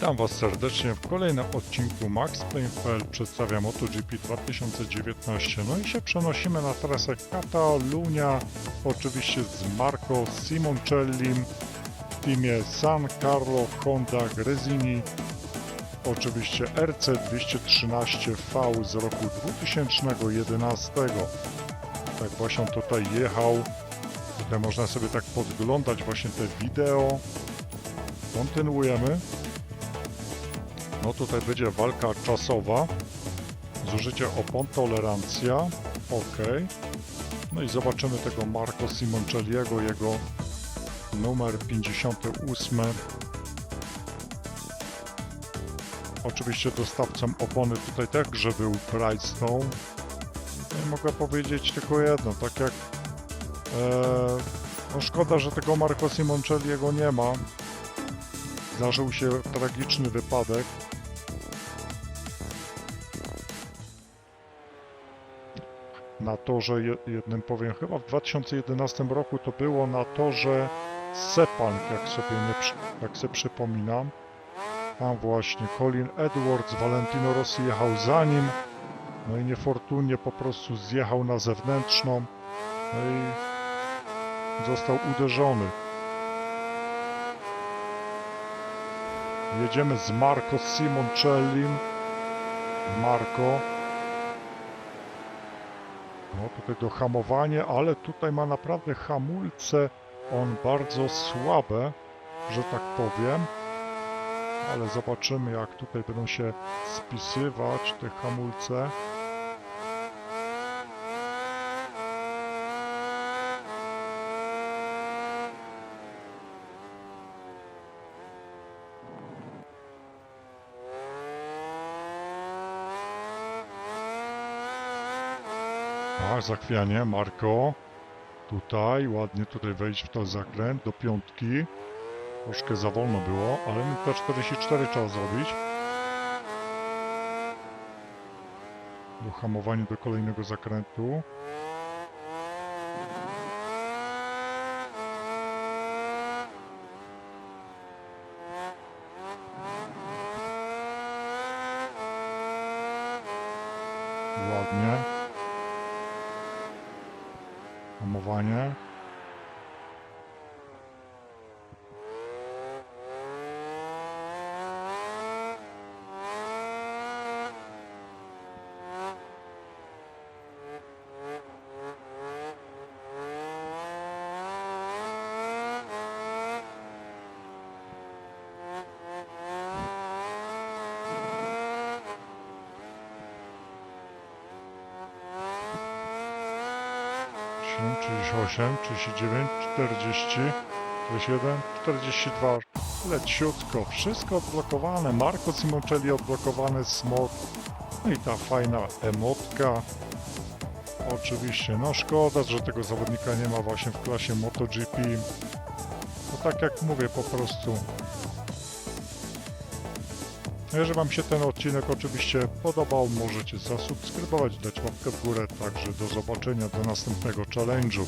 Witam Was serdecznie w kolejnym odcinku MaxPlane.pl przedstawia MotoGP 2019 No i się przenosimy na trasę Catalunia Oczywiście z Marco Simoncellim w teamie San Carlo Honda Gresini. Oczywiście RC213V z roku 2011 Tak właśnie tutaj jechał. Tutaj można sobie tak podglądać właśnie te wideo. Kontynuujemy no tutaj będzie walka czasowa. Zużycie opon, tolerancja. Ok. No i zobaczymy tego Marco Simoncelliego, jego numer 58. Oczywiście dostawcą opony tutaj także był Brightstone. No i mogę powiedzieć tylko jedno, tak jak e, no szkoda, że tego Marco Simoncelliego nie ma. Zdarzył się tragiczny wypadek. Na torze, je- jednym powiem, chyba w 2011 roku to było na torze Sepang, jak sobie, nie, jak sobie przypominam. Tam właśnie Colin Edwards, Valentino Rossi jechał za nim, no i niefortunnie po prostu zjechał na zewnętrzną, no i został uderzony. Jedziemy z Marco Simoncellim. Marco. No tutaj do hamowania, ale tutaj ma naprawdę hamulce on bardzo słabe, że tak powiem. Ale zobaczymy jak tutaj będą się spisywać te hamulce. A, zachwianie, Marko. Tutaj, ładnie tutaj wejść w ten zakręt do piątki. Troszkę za wolno było, ale mi to 44 trzeba zrobić. Do hamowania do kolejnego zakrętu. Ładnie. Hamowanie. 38, 39, 40, 41, 42. Leciutko. Wszystko odblokowane. Marco Simoncelli odblokowany smog. No i ta fajna emotka. Oczywiście. No szkoda, że tego zawodnika nie ma właśnie w klasie MotoGP. No tak jak mówię po prostu. Jeżeli Wam się ten odcinek oczywiście podobał, możecie zasubskrybować, dać łapkę w górę. Także do zobaczenia do następnego challenge'u.